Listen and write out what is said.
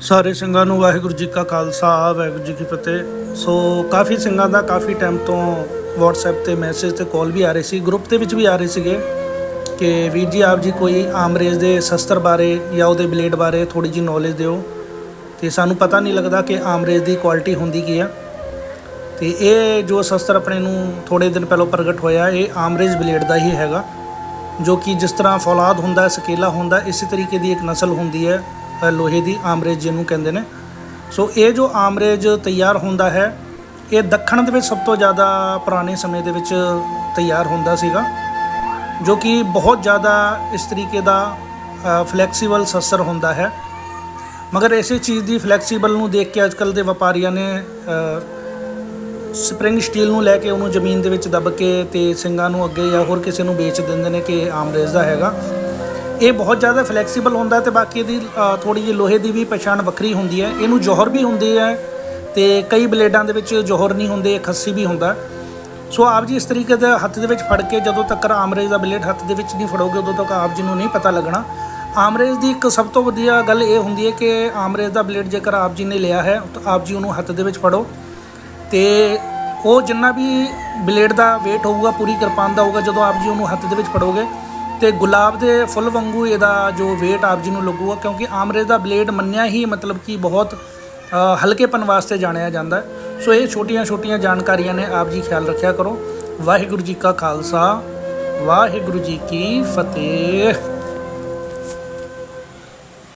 ਸਾਰੇ ਸਿੰਘਾਂ ਨੂੰ ਵਾਹਿਗੁਰੂ ਜੀ ਕਾ ਖਾਲਸਾ ਵਾਹਿਗੁਰੂ ਜੀ ਕੀ ਫਤਿਹ। ਸੋ ਕਾਫੀ ਸਿੰਘਾਂ ਦਾ ਕਾਫੀ ਟਾਈਮ ਤੋਂ WhatsApp ਤੇ ਮੈਸੇਜ ਤੇ ਕਾਲ ਵੀ ਆ ਰਹੀ ਸੀ। ਗਰੁੱਪ ਦੇ ਵਿੱਚ ਵੀ ਆ ਰਹੇ ਸੀਗੇ ਕਿ ਵੀਰ ਜੀ ਆਪ ਜੀ ਕੋਈ ਆਮਰੇਜ ਦੇ ਸ਼ਸਤਰ ਬਾਰੇ ਜਾਂ ਉਹਦੇ ਬਲੇਡ ਬਾਰੇ ਥੋੜੀ ਜੀ ਨੌਲੇਜ ਦਿਓ। ਤੇ ਸਾਨੂੰ ਪਤਾ ਨਹੀਂ ਲੱਗਦਾ ਕਿ ਆਮਰੇਜ ਦੀ ਕੁਆਲਿਟੀ ਹੁੰਦੀ ਕੀ ਆ। ਤੇ ਇਹ ਜੋ ਸ਼ਸਤਰ ਆਪਣੇ ਨੂੰ ਥੋੜੇ ਦਿਨ ਪਹਿਲਾਂ ਪ੍ਰਗਟ ਹੋਇਆ ਇਹ ਆਮਰੇਜ ਬਲੇਡ ਦਾ ਹੀ ਹੈਗਾ। ਜੋ ਕਿ ਜਿਸ ਤਰ੍ਹਾਂ ਫੌਲਾਦ ਹੁੰਦਾ ਸਕੇਲਾ ਹੁੰਦਾ ਹੈ, ਇਸੇ ਤਰੀਕੇ ਦੀ ਇੱਕ ਨਸਲ ਹੁੰਦੀ ਹੈ। ਲੋਹੇ ਦੀ ਆਮਰੇਜ ਜਿਹਨੂੰ ਕਹਿੰਦੇ ਨੇ। ਸੋ ਇਹ ਜੋ ਆਮਰੇਜ ਤਿਆਰ ਹੁੰਦਾ ਹੈ ਇਹ ਦੱਖਣ ਦੇ ਵਿੱਚ ਸਭ ਤੋਂ ਜ਼ਿਆਦਾ ਪੁਰਾਣੇ ਸਮੇਂ ਦੇ ਵਿੱਚ ਤਿਆਰ ਹੁੰਦਾ ਸੀਗਾ ਜੋ ਕਿ ਬਹੁਤ ਜ਼ਿਆਦਾ ਇਸ ਤਰੀਕੇ ਦਾ ਫਲੈਕਸੀਬਲ ਸਸਰ ਹੁੰਦਾ ਹੈ। ਮਗਰ ਇਸੇ ਚੀਜ਼ ਦੀ ਫਲੈਕਸੀਬਲ ਨੂੰ ਦੇਖ ਕੇ ਅੱਜਕੱਲ ਦੇ ਵਪਾਰੀਆਂ ਨੇ ਅ, ਸਪਰਿੰਗ ਸਟੀਲ ਨੂੰ ਲੈ ਕੇ ਉਹਨੂੰ ਜ਼ਮੀਨ ਦੇ ਵਿੱਚ ਦੱਬ ਕੇ ਤੇ ਸਿੰਘਾਂ ਨੂੰ ਅੱਗੇ ਜਾਂ ਹੋਰ ਕਿਸੇ ਨੂੰ ਵੇਚ ਦਿੰਦੇ ਨੇ ਕਿ ਆਮਰੇਜ਼ ਦਾ ਹੈਗਾ। ਇਹ ਬਹੁਤ ਜ਼ਿਆਦਾ ਫਲੈਕਸੀਬਲ ਹੁੰਦਾ ਹੈ ਤੇ ਬਾਕੀ ਇਹਦੀ ਥੋੜੀ ਜਿਹੀ ਲੋਹੇ ਦੀ ਵੀ ਪਛਾਣ ਵੱਖਰੀ ਹੁੰਦੀ ਹੈ। ਇਹਨੂੰ ਜੋਹਰ ਵੀ ਹੁੰਦੀ ਹੈ ਤੇ ਕਈ ਬਲੇਡਾਂ ਦੇ ਵਿੱਚ ਜੋਹਰ ਨਹੀਂ ਹੁੰਦੇ ਖੱਸੀ ਵੀ ਹੁੰਦਾ। ਸੋ ਆਪ ਜੀ ਇਸ ਤਰੀਕੇ ਦੇ ਹੱਥ ਦੇ ਵਿੱਚ ਫੜ ਕੇ ਜਦੋਂ ਤੱਕ ਆਮਰੇਜ਼ ਦਾ ਬਲੇਡ ਹੱਥ ਦੇ ਵਿੱਚ ਨਹੀਂ ਫੜੋਗੇ, ਉਦੋਂ ਤੱਕ ਆਪ ਜੀ ਨੂੰ ਨਹੀਂ ਪਤਾ ਲੱਗਣਾ। ਆਮਰੇਜ਼ ਦੀ ਇੱਕ ਸਭ ਤੋਂ ਵਧੀਆ ਗੱਲ ਇਹ ਹੁੰਦੀ ਹੈ ਕਿ ਆਮਰੇਜ਼ ਦਾ ਬਲੇਡ ਜੇਕਰ ਆਪ ਜੀ ਨੇ ਲਿਆ ਹੈ, ਤਾਂ ਆਪ ਜੀ ਉਹਨੂੰ ਹੱਥ ਦੇ ਵਿੱਚ ਫੜੋ। ਤੇ ਉਹ ਜਿੰਨਾ ਵੀ ਬਲੇਡ ਦਾ weight ਹੋਊਗਾ, ਪੂਰੀ ਕਿਰਪਾਨ ਦਾ ਹੋਊਗਾ, ਜਦੋਂ ਆਪ ਜੀ ਉਹਨੂੰ ਹੱਥ ਦੇ ਵਿੱਚ ਫੜੋਗੇ ਤੇ ਗੁਲਾਬ ਦੇ ਫੁੱਲ ਵਾਂਗੂ ਇਹਦਾ ਜੋ weight ਆਪ ਜੀ ਨੂੰ ਲੱਗੂਗਾ, ਕਿਉਂਕਿ ਆਮਰੇ ਦਾ ਬਲੇਡ ਮੰਨਿਆ ਹੀ ਮਤਲਬ ਕਿ ਬਹੁਤ ਹਲਕੇਪਨ ਵਾਸਤੇ ਜਾਣਿਆ ਜਾਂਦਾ ਸੋ ਇਹ ਛੋਟੀਆਂ-ਛੋਟੀਆਂ ਜਾਣਕਾਰੀਆਂ ਨੇ ਆਪ ਜੀ ਖਿਆਲ ਰੱਖਿਆ ਕਰੋ। ਵਾਹਿਗੁਰੂ ਜੀ ਕਾ ਖਾਲਸਾ, ਵਾਹਿਗੁਰੂ ਜੀ ਕੀ ਫਤਿਹ।